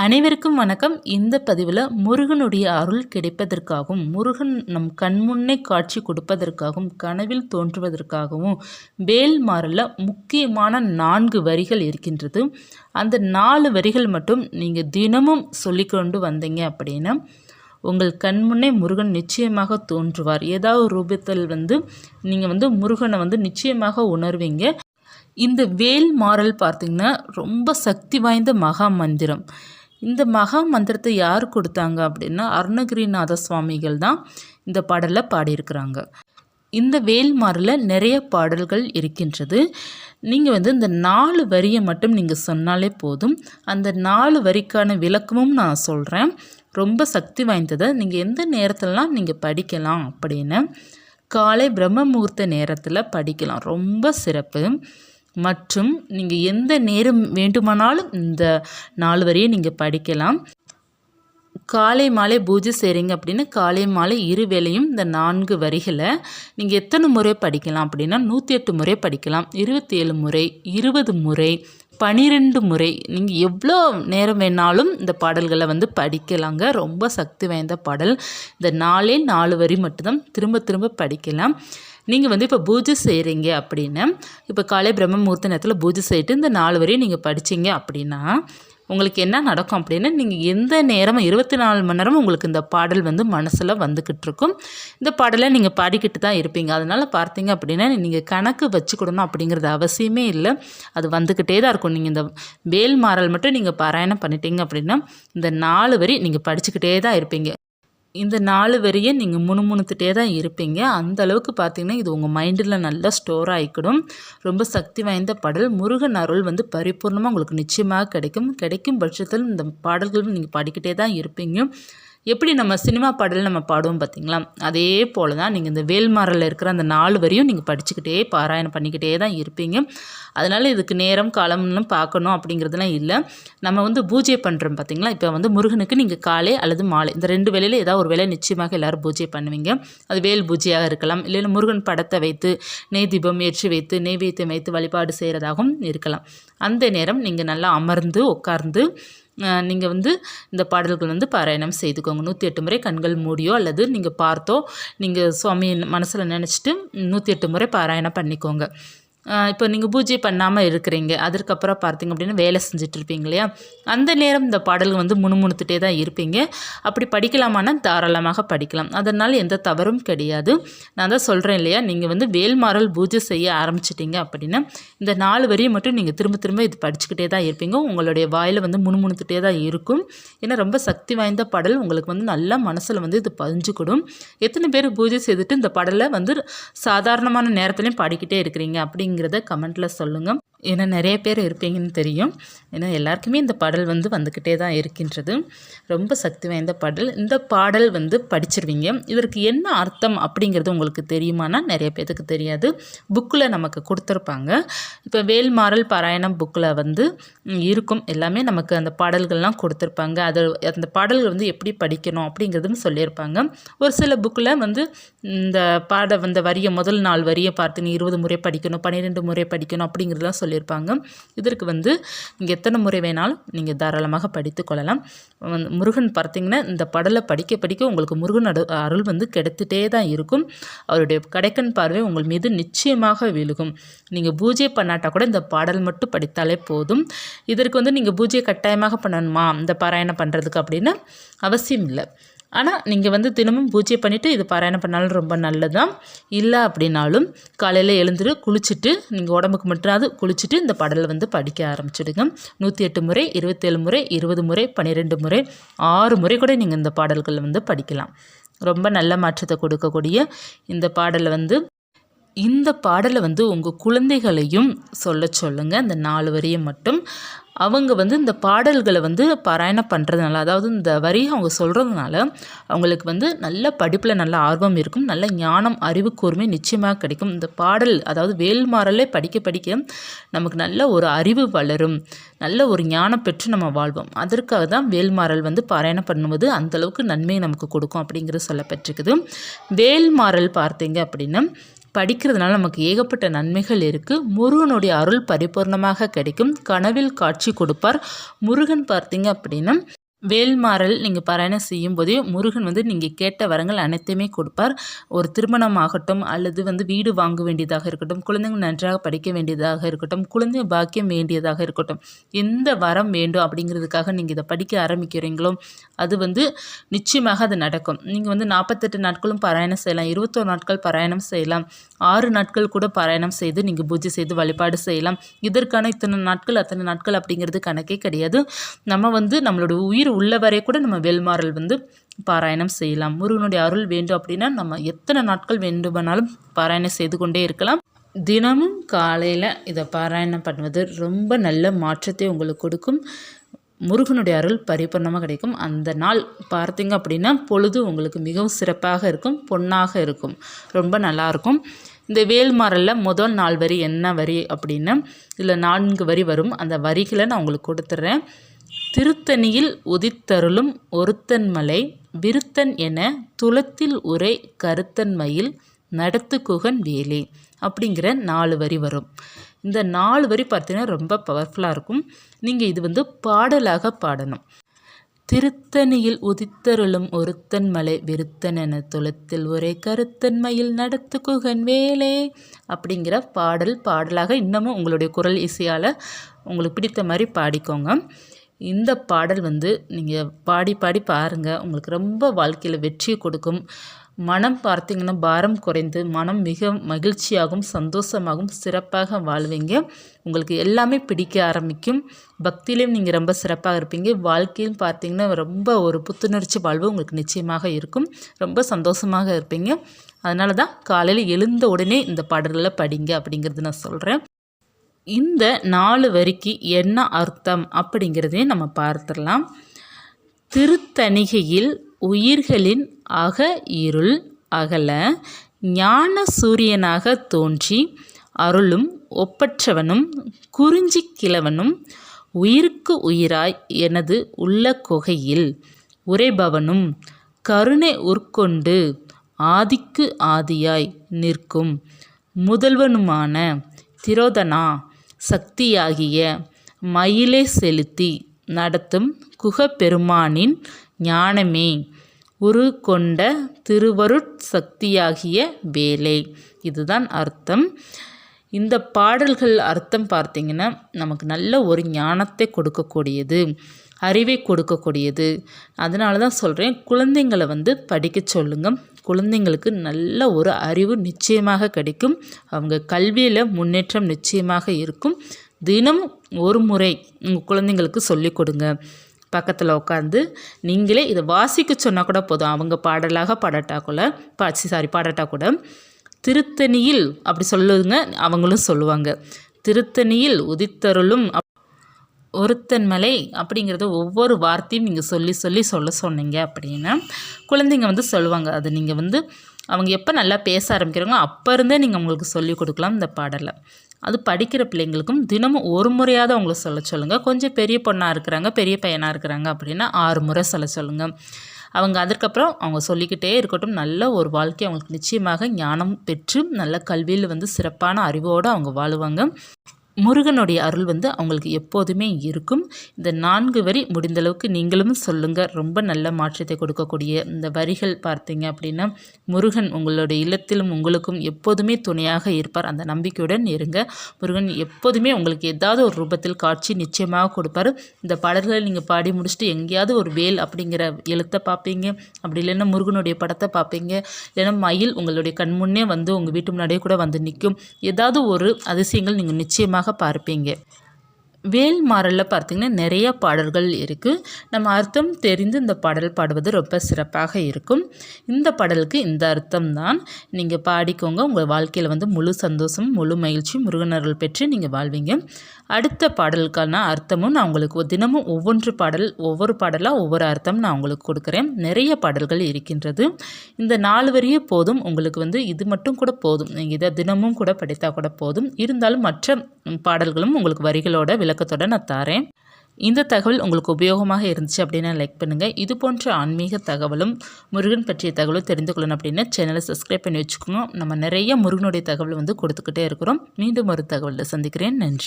அனைவருக்கும் வணக்கம். இந்த பதிவில் முருகனுடைய அருள் கிடைப்பதற்காகவும் முருகன் நம் கண்முன்னே காட்சி கொடுப்பதற்காகவும் கனவில் தோன்றுவதற்காகவும் வேல் மாறல முக்கியமான நான்கு வரிகள் இருக்கின்றது. அந்த நாலு வரிகள் மட்டும் நீங்கள் தினமும் சொல்லிக்கொண்டு வந்தீங்க அப்படின்னா உங்கள் கண்முன்னே முருகன் நிச்சயமாக தோன்றுவார். ஏதாவது ரூபத்தில் வந்து நீங்கள் வந்து முருகனை வந்து நிச்சயமாக உணர்வீங்க. இந்த வேல் மாறல் பார்த்திங்கன்னா ரொம்ப சக்தி வாய்ந்த மகா மந்திரம். இந்த மகா மந்திரத்தை யார் கொடுத்தாங்க அப்படின்னா அருணகிரிநாத சுவாமிகள் தான் இந்த பாடலை பாடியிருக்கிறாங்க. இந்த வேல்மாரில் நிறைய பாடல்கள் இருக்கின்றது. நீங்கள் வந்து இந்த நாலு வரியை மட்டும் நீங்கள் சொன்னாலே போதும். அந்த நாலு வரிக்கான விளக்கமும் நான் சொல்கிறேன் ரொம்ப சக்தி வாய்ந்ததை நீங்கள் எந்த நேரத்திலலாம் நீங்கள் படிக்கலாம் அப்படின்னு. காலை பிரம்ம முகூர்த்த நேரத்தில் படிக்கலாம். ரொம்ப சிறப்பு. மற்றும் நீங்கள் எந்த நேரம் வேண்டுமானாலும் இந்த நாலு வரையும் நீங்கள் படிக்கலாம். காலை மாலை பூஜை செய்கிறீங்க அப்படின்னு காலை மாலை இரு வேலையும் இந்த நான்கு வரிகளை நீங்கள் எத்தனை முறை படிக்கலாம் அப்படின்னா நூற்றி எட்டு முறை படிக்கலாம். இருபத்தி ஏழு முறை இருபது முறை பனிரெண்டு முறை நீங்கள் எவ்வளோ நேரம் வேணாலும் இந்த பாடல்களை வந்து படிக்கலாங்க. ரொம்ப சக்தி வாய்ந்த பாடல். இந்த நாலே நாலு வரி மட்டும்தான். திரும்ப திரும்ப படிக்கலாம். நீங்கள் வந்து இப்போ பூஜை செய்கிறீங்க அப்படின்னு இப்போ காலை பிரம்ம முகூர்த்த நேரத்தில் பூஜை செய்துட்டு இந்த நாலு வரையும் நீங்கள் படித்தீங்க அப்படின்னா உங்களுக்கு என்ன நடக்கும் அப்படின்னா நீங்கள் எந்த நேரமும் இருபத்தி நாலு மணி நேரமும் உங்களுக்கு இந்த பாடல் வந்து மனசில் வந்துக்கிட்டு இருக்கும். இந்த பாடலை நீங்கள் பாடிக்கிட்டு தான் இருப்பீங்க. அதனால் பார்த்தீங்க அப்படின்னா நீங்கள் கணக்கு வச்சுக்கிடணும் அப்படிங்கிறது அவசியமே இல்லை. அது வந்துக்கிட்டே தான் இருக்கும். நீங்கள் இந்த வேல் மாறல் மட்டும் நீங்கள் பாராயணம் பண்ணிட்டீங்க அப்படின்னா இந்த நாலு வரி நீங்கள் படிச்சுக்கிட்டே தான் இருப்பீங்க. இந்த நாலு வரியும் நீங்கள் முணுமுணுத்துட்டே தான் இருப்பீங்க. அந்த அளவுக்கு பார்த்தீங்கன்னா இது உங்கள் மைண்டில் நல்லா ஸ்டோர் ஆகிக்கிடும் ரொம்ப சக்தி வாய்ந்த பாடல். முருகன் அருள் வந்து பரிபூர்ணமாக உங்களுக்கு நிச்சயமாக கிடைக்கும். கிடைக்கும் பட்சத்தில் இந்த பாடல்கள் நீங்கள் பாடிக்கிட்டே தான் இருப்பீங்க. எப்படி நம்ம சினிமா பாடல் நம்ம பாடுவோம் பார்த்தீங்களா? அதே போல் தான் நீங்கள் இந்த வேல்மாரில் இருக்கிற அந்த நாலு வரையும் நீங்கள் படிச்சுக்கிட்டே பாராயணம் பண்ணிக்கிட்டே தான் இருப்பீங்க. அதனால் இதுக்கு நேரம் காலம்லாம் பார்க்கணும் அப்படிங்கிறதுலாம் இல்லை. நம்ம வந்து பூஜை பண்ணுறோம் பார்த்தீங்களா? இப்போ வந்து முருகனுக்கு நீங்கள் காலை அல்லது மாலை இந்த ரெண்டு வேலையில் ஏதாவது ஒரு வேலை நிச்சயமாக எல்லோரும் பூஜை பண்ணுவீங்க. அது வேல் பூஜையாக இருக்கலாம். இல்லைன்னா முருகன் படத்தை வைத்து நெய் தீபம் ஏற்றி வைத்து நெய்வேத்தியம் வைத்து வழிபாடு செய்கிறதாகவும் இருக்கலாம். அந்த நேரம் நீங்கள் நல்லா அமர்ந்து உட்கார்ந்து நீங்கள் வந்து இந்த பாடல்கள் வந்து பாராயணம் செய்துக்கோங்க. நூற்றி எட்டு முறை கண்கள் மூடியோ அல்லது நீங்கள் பார்த்தோ நீங்கள் சுவாமி மனசில் நினச்சிட்டு நூற்றி எட்டு முறை பாராயணம் பண்ணிக்கோங்க. இப்போ நீங்கள் பூஜை பண்ணாமல் இருக்கிறீங்க. அதற்கப்புறம் பார்த்தீங்க அப்படின்னா வேலை செஞ்சுட்டு இருப்பீங்க இல்லையா? அந்த நேரம் இந்த பாடல்கள் வந்து முணுமுணுத்துட்டே தான் இருப்பீங்க. அப்படி படிக்கலாமான்னா தாராளமாக படிக்கலாம். அதனால் எந்த தவறும் கிடையாது. நான் தான் சொல்கிறேன் இல்லையா? நீங்கள் வந்து வேல்மாறல் பூஜை செய்ய ஆரம்பிச்சிட்டிங்க அப்படின்னா இந்த நாலு வரியை மட்டும் நீங்கள் திரும்ப திரும்ப இது படிச்சுக்கிட்டே தான் இருப்பீங்க. உங்களுடைய வாயில் வந்து முணுமுணுத்துட்டே தான் இருக்கும். ஏன்னா ரொம்ப சக்தி வாய்ந்த பாடல். உங்களுக்கு வந்து நல்லா மனசில் வந்து இது பதிஞ்சுக்கிடும். எத்தனை பேர் பூஜை செய்துட்டு இந்த பாடலை வந்து சாதாரணமான நேரத்துலையும் பாடிக்கிட்டே இருக்கிறீங்க அப்படிங்க அப்படிங்கிறத கமெண்ட்டில் சொல்லுங்கள் ஏன்னா நிறைய பேர் இருப்பீங்கன்னு தெரியும். ஏன்னா எல்லாருக்குமே இந்த பாடல் வந்து வந்துக்கிட்டே தான் இருக்கின்றது. ரொம்ப சக்தி வாய்ந்த பாடல். இந்த பாடல் வந்து படிச்சிருவீங்க. இதற்கு என்ன அர்த்தம் அப்படிங்கிறது உங்களுக்கு தெரியுமானா நிறைய பேருக்கு தெரியாது. புக்கில் நமக்கு கொடுத்துருப்பாங்க. இப்போ வேல்மாறல் பாராயணம் புக்கில் வந்து இருக்கும். எல்லாமே நமக்கு அந்த பாடல்கள்லாம் கொடுத்துருப்பாங்க. அது அந்த பாடல்கள் வந்து எப்படி படிக்கணும் அப்படிங்கிறதும் சொல்லியிருப்பாங்க. ஒரு சில புக்கில் வந்து இந்த பாட வந்த வரியை முதல் நாள் வரியை பார்த்து நீ இருபது முறை படிக்கணும் பன்னிரெண்டு முறை படிக்கணும் அப்படிங்கிறதுலாம் சொல்லியிருப்பாங்க. இதற்கு வந்து நீங்கள் எத்தனை முறை வேணாலும் நீங்கள் தாராளமாக படித்து கொள்ளலாம். முருகன் பார்த்தீங்கன்னா இந்த படலை படிக்க படிக்க உங்களுக்கு முருகன் அருள் வந்து கிடைத்துட்டே தான் இருக்கும். அவருடைய கடைக்கன் பார்வை உங்கள் மீது நிச்சயமாக விழுகும். நீங்கள் பூஜை பண்ணாட்டா கூட இந்த பாடல் மட்டும் படித்தாலே போதும். இதற்கு வந்து நீங்கள் பூஜை கட்டாயமாக பண்ணணுமா? இந்த பாராயணம் பண்ணுறதுக்கு அப்படின்னு அவசியம் இல்லை. ஆனால் நீங்கள் வந்து தினமும் பூஜை பண்ணிவிட்டு இது பாராயணம் பண்ணாலும் ரொம்ப நல்லது தான் இல்லை அப்படின்னாலும் காலையில் எழுந்துட்டு குளிச்சுட்டு நீங்கள் உடம்புக்கு மட்டும் குளிச்சுட்டு இந்த பாடலை வந்து படிக்க ஆரம்பிச்சிடுங்க. நூற்றி எட்டு முறை இருபத்தேழு முறை இருபது முறை பன்னிரெண்டு முறை ஆறு முறை கூட நீங்கள் இந்த பாடல்கள் வந்து படிக்கலாம். ரொம்ப நல்ல மாற்றத்தை கொடுக்கக்கூடிய இந்த பாடலை வந்து இந்த பாடலை வந்து உங்கள் குழந்தைகளையும் சொல்ல சொல்லுங்கள் இந்த நாலு வரியை மட்டும். அவங்க வந்து இந்த பாடல்களை வந்து பாராயணம் பண்ணுறதுனால அதாவது இந்த வரியை அவங்க சொல்கிறதுனால அவங்களுக்கு வந்து நல்ல படிப்பில் நல்ல ஆர்வம் இருக்கும். நல்ல ஞானம் அறிவு கூர்மை நிச்சயமாக கிடைக்கும். இந்த பாடல் அதாவது வேல்மாறலே படிக்க படிக்க நமக்கு நல்ல ஒரு அறிவு வளரும். நல்ல ஒரு ஞானம் பெற்று நம்ம வாழ்வோம். அதற்காக தான் வேல்மாறல் வந்து பாராயணம் பண்ணும்போது அந்தளவுக்கு நன்மையை நமக்கு கொடுக்கும் அப்படிங்கிறது சொல்லப்பட்டிருக்குது. வேல்மாறல் பார்த்தீங்க அப்படின்னா படிக்கிறதுனால நமக்கு ஏகப்பட்ட நன்மைகள் இருக்குது முருகனுடைய அருள் பரிபூர்ணமாக கிடைக்கும். கனவில் காட்சி கொடுப்பார். முருகன் பார்த்தீங்க அப்படின்னா வேல்மாறல் நீங்கள் பாராயணம் செய்யும்போதே முருகன் வந்து நீங்கள் கேட்ட வரங்கள் அனைத்தையுமே கொடுப்பார். ஒரு திருமணம் ஆகட்டும் அல்லது வந்து வீடு வாங்க வேண்டியதாக இருக்கட்டும் குழந்தைங்க நன்றாக படிக்க வேண்டியதாக இருக்கட்டும் குழந்தை பாக்கியம் வேண்டியதாக இருக்கட்டும் எந்த வரம் வேண்டும் அப்படிங்கிறதுக்காக நீங்கள் இதை படிக்க ஆரம்பிக்கிறீங்களோ அது வந்து நிச்சயமாக அது நடக்கும். நீங்கள் வந்து நாற்பத்தெட்டு நாட்களும் பாராயணம் செய்யலாம் இருபத்தோரு நாட்கள் பாராயணம் செய்யலாம் ஆறு நாட்கள் கூட பாராயணம் செய்து நீங்கள் பூஜை செய்து வழிபாடு செய்யலாம். இதற்கான இத்தனை நாட்கள் அத்தனை நாட்கள் அப்படிங்கிறது கணக்கே கிடையாது. நம்ம வந்து நம்மளோட உயிர் உயிர் உள்ளவரை கூட நம்ம வெல்மாறல் வந்து பாராயணம் செய்யலாம். முருகனுடைய அருள் வேண்டும் அப்படின்னா நம்ம எத்தனை நாட்கள் வேண்டுமானாலும் பாராயணம் செய்து கொண்டே இருக்கலாம். தினமும் காலையில் இதை பாராயணம் பண்ணுவது ரொம்ப நல்ல மாற்றத்தை உங்களுக்கு கொடுக்கும். முருகனுடைய அருள் பரிபூர்ணமாக கிடைக்கும். அந்த நாள் பார்த்தீங்க அப்படின்னா பொழுது உங்களுக்கு மிகவும் சிறப்பாக இருக்கும் பொன்னாக இருக்கும். ரொம்ப நல்லாயிருக்கும் இந்த வேல்மாரலில் முதல் நாள் வரி என்ன வரி அப்படின்னா இதில் நான்கு வரி வரும். அந்த வரிகளை நான் உங்களுக்கு கொடுத்துட்றேன் திருத்தணியில் உதித்தருளும் ஒருத்தன்மலை விருத்தன் என துளத்தில் உரை கருத்தன்மையில் நடத்துக்குகன் வேலே அப்படிங்கிற நாலு வரி வரும். இந்த நாலு வரி பார்த்தீங்கன்னா ரொம்ப பவர்ஃபுல்லாக இருக்கும். நீங்கள் இது வந்து பாடலாக பாடணும். திருத்தணியில் உதித்தருளும் ஒருத்தன் மலை விருத்தன் என துளத்தில் ஒரே கருத்தன்மையில் நடத்து குகன் வேலே அப்படிங்கிற பாடல் பாடலாக இன்னமும் உங்களுடைய குரல் இசையால் உங்களுக்கு பிடித்த மாதிரி பாடிக்கோங்க. இந்த பாடல் வந்து நீங்கள் பாடி பாடி பாருங்கள் உங்களுக்கு ரொம்ப வாழ்க்கையில் வெற்றியை கொடுக்கும். மனம் பார்த்திங்கன்னா பாரம் குறைந்து மனம் மிக மகிழ்ச்சியாகவும் சந்தோஷமாகவும் சிறப்பாக வாழ்வீங்க. உங்களுக்கு எல்லாமே பிடிக்க ஆரம்பிக்கும். பக்தியிலையும் நீங்கள் ரொம்ப சிறப்பாக இருப்பீங்க. வாழ்க்கையும் பார்த்திங்கன்னா ரொம்ப ஒரு புத்துணர்ச்சி வாழ்வு உங்களுக்கு நிச்சயமாக இருக்கும். ரொம்ப சந்தோஷமாக இருப்பீங்க. அதனால தான் காலையில் எழுந்த உடனே இந்த பாடல்களை படிங்க அப்படிங்கிறது நான் சொல்கிறேன் இந்த நாலு வரிக்கு என்ன அர்த்தம் அப்படிங்கிறதையும் நம்ம பார்த்துடலாம். திருத்தணிகையில் உயிர்களின் அக இருள் அகல ஞான சூரியனாக தோன்றி அருளும் ஒப்பற்றவனும் குறிஞ்சி கிழவனும் உயிருக்கு உயிராய் எனது உள்ள குகையில் உரைபவனும் கருணை உட்கொண்டு ஆதிக்கு ஆதியாய் நிற்கும் முதல்வனுமான திரோதனா சக்தியாகிய மயிலை செலுத்தி நடத்தும் குகப்பெருமானின் ஞானமே. உரு கொண்ட திருவருட் சக்தியாகிய வேலை. இதுதான் அர்த்தம். இந்த பாடல்கள் அர்த்தம் பார்த்திங்கன்னா நமக்கு நல்ல ஒரு ஞானத்தை கொடுக்கக்கூடியது. அறிவை கொடுக்கக்கூடியது. அதனால தான் சொல்கிறேன் குழந்தைங்களை வந்து படிக்க சொல்லுங்கள் குழந்தைங்களுக்கு நல்ல ஒரு அறிவு நிச்சயமாக கிடைக்கும். அவங்க கல்வியில் முன்னேற்றம் நிச்சயமாக இருக்கும். தினமும் ஒரு முறை உங்கள் குழந்தைங்களுக்கு சொல்லிக் கொடுங்க. பக்கத்தில் உட்காந்து நீங்களே இதை வாசிக்க சொன்னால் கூட போதும். அவங்க பாடலாக பாடட்டா கூட பாச்சி சாரி பாடட்டா கூட. திருத்தணியில் அப்படி சொல்லுங்க அவங்களும் சொல்லுவாங்க. திருத்தணியில் உதித்தருளும் ஒருத்தன் மலை அப்படிங்கிறத ஒவ்வொரு வார்த்தையும் நீங்கள் சொல்லி சொல்லி சொல்ல சொன்னீங்க அப்படின்னா குழந்தைங்க வந்து சொல்லுவாங்க. அது நீங்கள் வந்து அவங்க எப்போ நல்லா பேச ஆரம்பிக்கிறாங்களோ அப்போ இருந்தே நீங்கள் அவங்களுக்கு சொல்லிக் கொடுக்கலாம் இந்த பாடலை அது படிக்கிற பிள்ளைங்களுக்கும் தினமும் ஒரு முறையாவது அவங்கள சொல்ல சொல்லுங்கள் கொஞ்சம் பெரிய பொண்ணாக இருக்கிறாங்க பெரிய பையனாக இருக்கிறாங்க அப்படின்னா ஆறு முறை சொல்ல சொல்லுங்கள் அவங்க அதுக்கப்புறம் அவங்க சொல்லிக்கிட்டே இருக்கட்டும். நல்ல ஒரு வாழ்க்கை அவங்களுக்கு நிச்சயமாக ஞானம் பெற்று நல்ல கல்வியில் வந்து சிறப்பான அறிவோடு அவங்க வாழுவாங்க. முருகனுடைய அருள் வந்து அவங்களுக்கு எப்போதுமே இருக்கும். இந்த நான்கு வரி முடிந்தளவுக்கு நீங்களும் சொல்லுங்கள் ரொம்ப நல்ல மாற்றத்தை கொடுக்கக்கூடிய இந்த வரிகள் பார்த்தீங்க அப்படின்னா முருகன் உங்களுடைய இல்லத்திலும் உங்களுக்கும் எப்போதுமே துணையாக இருப்பார். அந்த நம்பிக்கையுடன் இருங்க. முருகன் எப்போதுமே உங்களுக்கு ஏதாவது ஒரு ரூபத்தில் காட்சி நிச்சயமாக கொடுப்பார். இந்த பாடல்களை நீங்கள் பாடி முடிச்சுட்டு எங்கேயாவது ஒரு வேல் அப்படிங்கிற எழுத்தை பார்ப்பீங்க. அப்படி இல்லைன்னா முருகனுடைய படத்தை பார்ப்பீங்க. இல்லைன்னா மயில் உங்களுடைய கண்முன்னே வந்து உங்கள் வீட்டு முன்னாடியே கூட வந்து நிற்கும். ஏதாவது ஒரு அதிசயங்கள் நீங்கள் நிச்சயமாக பார்ப்பீங்க. வேல்மாறலில் பார்த்திங்கன்னா நிறைய பாடல்கள் இருக்குது நம்ம அர்த்தம் தெரிந்து இந்த பாடல் பாடுவது ரொம்ப சிறப்பாக இருக்கும். இந்த பாடலுக்கு இந்த அர்த்தம் தான். நீங்கள் பாடிக்கோங்க. உங்கள் வாழ்க்கையில் வந்து முழு சந்தோஷம் முழு மகிழ்ச்சி முருகனர்கள் பெற்று நீங்கள் வாழ்வீங்க. அடுத்த பாடலுக்கான அர்த்தமும் நான் உங்களுக்கு தினமும் ஒவ்வொன்று பாடல் ஒவ்வொரு பாடலாக ஒவ்வொரு அர்த்தம் நான் உங்களுக்கு கொடுக்குறேன். நிறைய பாடல்கள் இருக்கின்றது. இந்த நாலு வரியே போதும். உங்களுக்கு வந்து இது மட்டும் கூட போதும். நீங்கள் இதை தினமும் கூட படித்தா கூட போதும். இருந்தாலும் மற்ற பாடல்களும் உங்களுக்கு வரிகளோட விளக்கத்தோட நான் தரேன். இந்த தகவல் உங்களுக்கு உபயோகமாக இருந்துச்சு அப்படின்னா லைக் பண்ணுங்கள் இது போன்ற ஆன்மீக தகவலும் முருகன் பற்றிய தகவலும் தெரிந்து கொள்ளணும் அப்படின்னா சேனலை சப்ஸ்கிரைப் பண்ணி வச்சுக்கோங்க. நம்ம நிறைய முருகனுடைய தகவல் வந்து கொடுத்துக்கிட்டே இருக்கிறோம். மீண்டும் ஒரு தகவலில் சந்திக்கிறேன். நன்றி.